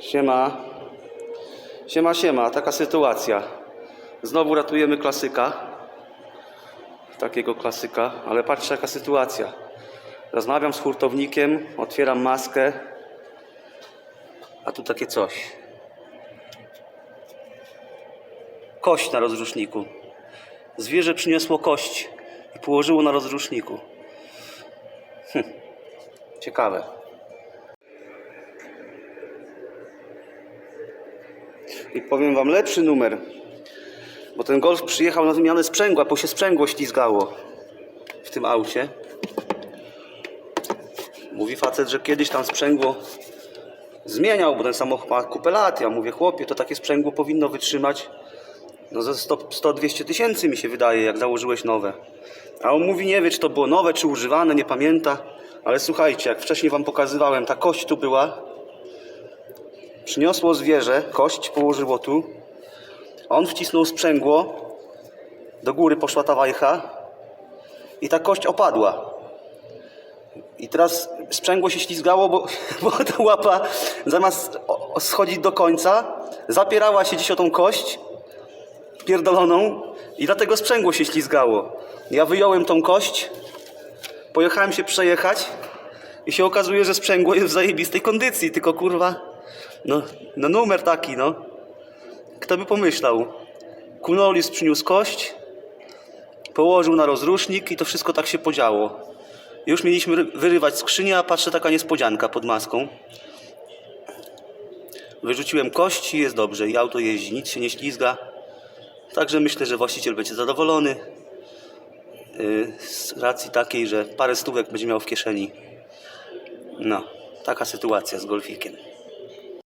Siema. Siema, siema, taka sytuacja. Znowu ratujemy klasyka. Takiego klasyka, ale patrzcie jaka sytuacja. Rozmawiam z hurtownikiem, otwieram maskę. A tu takie coś. Kość na rozruszniku. Zwierzę przyniosło kość i położyło na rozruszniku. Hm. Ciekawe. I powiem wam lepszy numer. Bo ten golf przyjechał na wymianę sprzęgła, bo się sprzęgło ślizgało w tym aucie. Mówi facet, że kiedyś tam sprzęgło zmieniał, bo ten samochód ma kupę lat. Ja mówię, chłopie, to takie sprzęgło powinno wytrzymać no ze 100-200 tysięcy mi się wydaje, jak założyłeś nowe. A on mówi, nie wie, czy to było nowe, czy używane, nie pamięta. Ale słuchajcie, jak wcześniej wam pokazywałem, ta kość tu była. Przyniosło zwierzę, kość położyło tu. On wcisnął sprzęgło. Do góry poszła ta wajcha. I ta kość opadła. I teraz sprzęgło się ślizgało, bo, bo ta łapa zamiast schodzić do końca, zapierała się gdzieś o tą kość pierdoloną i dlatego sprzęgło się ślizgało. Ja wyjąłem tą kość, pojechałem się przejechać i się okazuje, że sprzęgło jest w zajebistej kondycji, tylko kurwa, no, no numer taki, no. Kto by pomyślał? Kunolis przyniósł kość, położył na rozrusznik i to wszystko tak się podziało. Już mieliśmy ry- wyrywać skrzynię, a patrzę taka niespodzianka pod maską. Wyrzuciłem kość i jest dobrze. I auto jeździ, nic się nie ślizga. Także myślę, że właściciel będzie zadowolony. Yy, Z racji takiej, że parę stówek będzie miał w kieszeni. No, taka sytuacja z golfikiem.